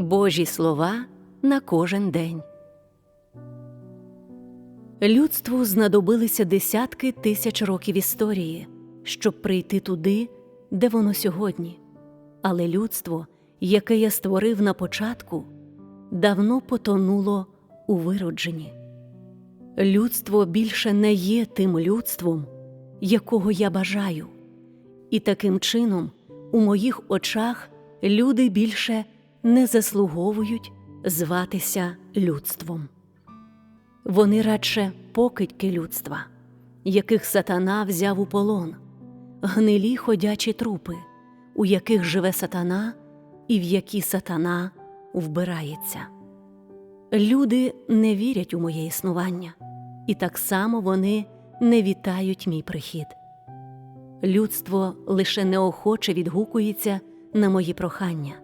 Божі слова на кожен день. Людству знадобилися десятки тисяч років історії, щоб прийти туди, де воно сьогодні. Але людство, яке я створив на початку, давно потонуло у виродженні. Людство більше не є тим людством, якого я бажаю, і таким чином у моїх очах люди більше не заслуговують зватися людством. Вони радше покидьки людства, яких сатана взяв у полон, гнилі ходячі трупи, у яких живе сатана і в які сатана вбирається. Люди не вірять у моє існування, і так само вони не вітають мій прихід. Людство лише неохоче відгукується на мої прохання,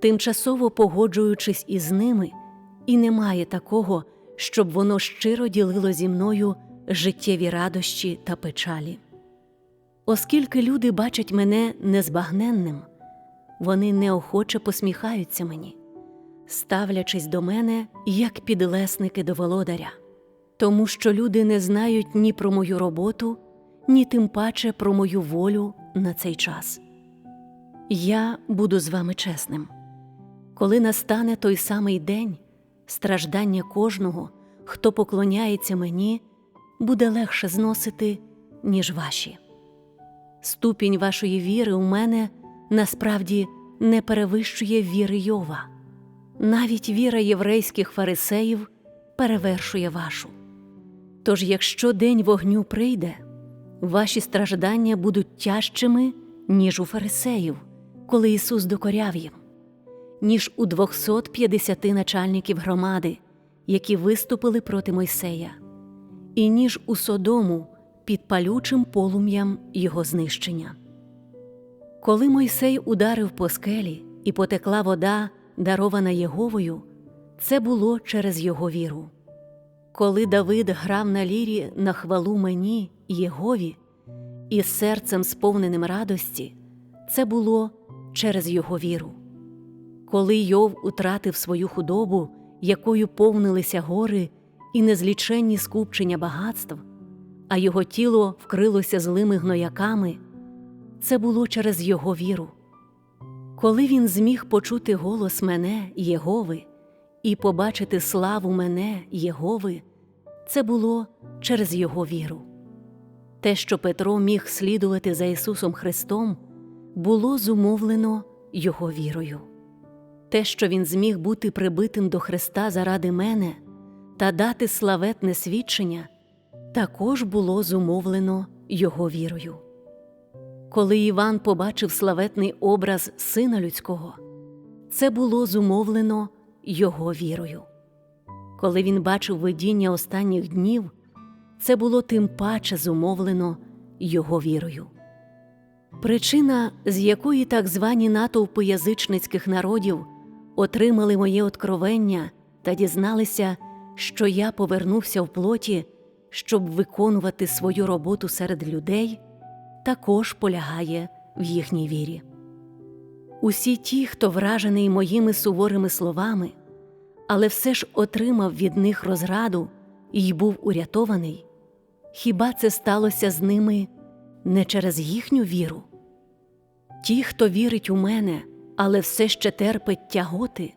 тимчасово погоджуючись із ними, і немає такого, щоб воно щиро ділило зі мною життєві радощі та печалі. Оскільки люди бачать мене незбагненним, вони неохоче посміхаються мені, ставлячись до мене як підлесники до володаря, тому що люди не знають ні про мою роботу, ні тим паче про мою волю на цей час. Я буду з вами чесним. Коли настане той самий день, страждання кожного, хто поклоняється мені, буде легше зносити, ніж ваші. Ступінь вашої віри у мене насправді не перевищує віри Йова. Навіть віра єврейських фарисеїв перевершує вашу. Тож, якщо день вогню прийде, ваші страждання будуть тяжчими, ніж у фарисеїв, коли Ісус докоряв їм, ніж у 250 начальників громади, які виступили проти Мойсея, і ніж у Содому під палючим полум'ям його знищення. Коли Мойсей ударив по скелі і потекла вода, дарована Єговою, це було через його віру. Коли Давид грав на лірі на хвалу мені, Єгові, і серцем сповненим радості, це було через його віру. Коли Йов утратив свою худобу, якою повнилися гори і незліченні скупчення багатств, а його тіло вкрилося злими гнояками, це було через його віру. Коли він зміг почути голос мене, Єгови, і побачити славу мене, Єгови, це було через його віру. Те, що Петро міг слідувати за Ісусом Христом, було зумовлено Його вірою. Те, що Він зміг бути прибитим до Христа заради мене та дати славетне свідчення, також було зумовлено Його вірою. Коли Іван побачив славетний образ Сина Людського, це було зумовлено Його вірою. Коли він бачив видіння останніх днів, це було тим паче зумовлено Його вірою. Причина, з якої так звані натовпи язичницьких народів отримали моє откровення та дізналися, що я повернувся в плоті, щоб виконувати свою роботу серед людей, також полягає в їхній вірі. Усі ті, хто вражений моїми суворими словами, але все ж отримав від них розраду і був урятований, хіба це сталося з ними не через їхню віру? Ті, хто вірить у мене, але все ще терпить тяготи,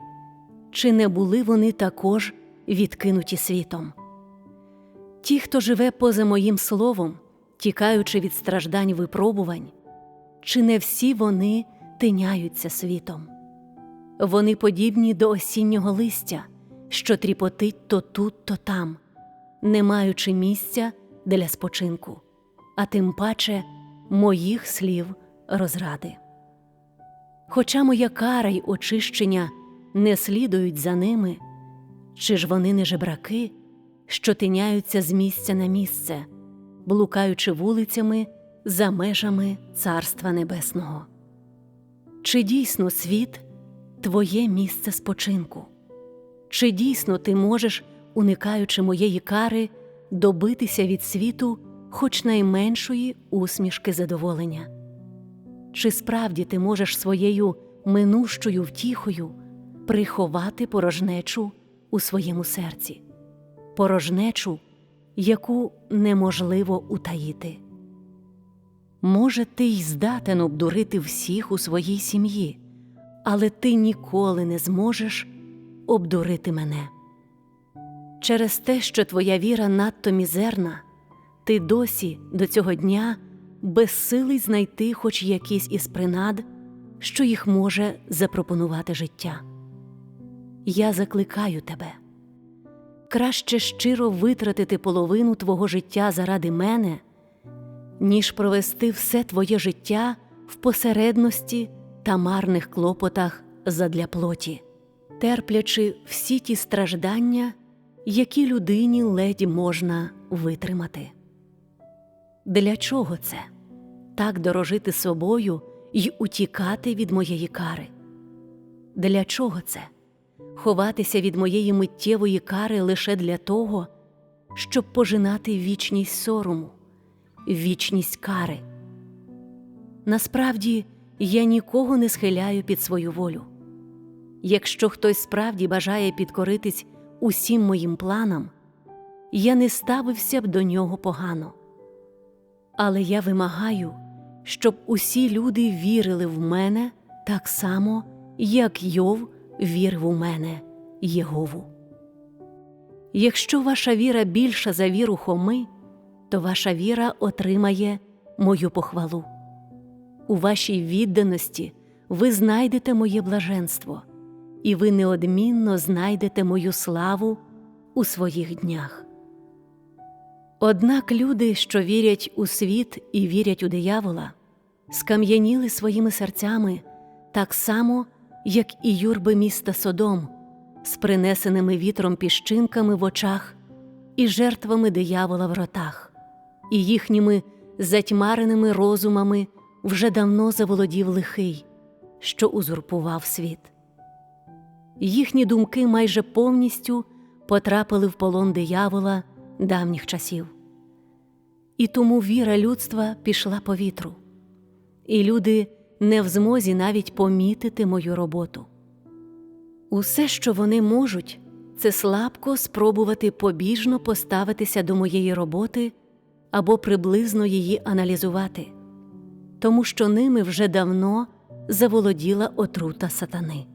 чи не були вони також відкинуті світом? Ті, хто живе поза моїм словом, тікаючи від страждань випробувань, чи не всі вони тиняються світом? Вони подібні до осіннього листя, що тріпотить то тут, то там, не маючи місця для спочинку, а тим паче моїх слів розради. Хоча моя кара й очищення не слідують за ними, чи ж вони не жебраки, що тиняються з місця на місце, блукаючи вулицями за межами Царства Небесного? Чи дійсно світ твоє місце спочинку? Чи дійсно ти можеш, уникаючи моєї кари, добитися від світу хоч найменшої усмішки задоволення? Чи справді ти можеш своєю минущою втіхою приховати порожнечу у своєму серці, порожнечу, яку неможливо утаїти. Може, ти й здатен обдурити всіх у своїй сім'ї, але ти ніколи не зможеш обдурити мене. Через те, що твоя віра надто мізерна, ти досі до цього дня безсилий знайти хоч якісь із принад, що їх може запропонувати життя. Я закликаю тебе краще щиро витратити половину твого життя заради мене, ніж провести все твоє життя в посередності та марних клопотах задля плоті, терплячи всі ті страждання, які людині ледь можна витримати. Для чого це так дорожити собою й утікати від моєї кари? Для чого це? Ховатися від моєї миттєвої кари лише для того, щоб пожинати вічність сорому, вічність кари. Насправді я нікого не схиляю під свою волю. Якщо хтось справді бажає підкоритись усім моїм планам, я не ставився б до нього погано. Але я вимагаю, щоб усі люди вірили в мене так само, як Йов вірив у мене Єгову. Якщо ваша віра більша за віру Хоми, то ваша віра отримає мою похвалу. У вашій відданості ви знайдете моє блаженство, і ви неодмінно знайдете мою славу у своїх днях. Однак люди, що вірять у світ і вірять у диявола, скам'яніли своїми серцями так само, як і юрби міста Содом, з принесеними вітром піщинками в очах і жертвами диявола в ротах, і їхніми затьмареними розумами вже давно заволодів лихий, що узурпував світ. Їхні думки майже повністю потрапили в полон диявола давніх часів. І тому віра людства пішла по вітру, і люди не в змозі навіть помітити мою роботу. Усе, що вони можуть, це слабко спробувати побіжно поставитися до моєї роботи або приблизно її аналізувати, тому що ними вже давно заволоділа отрута сатани.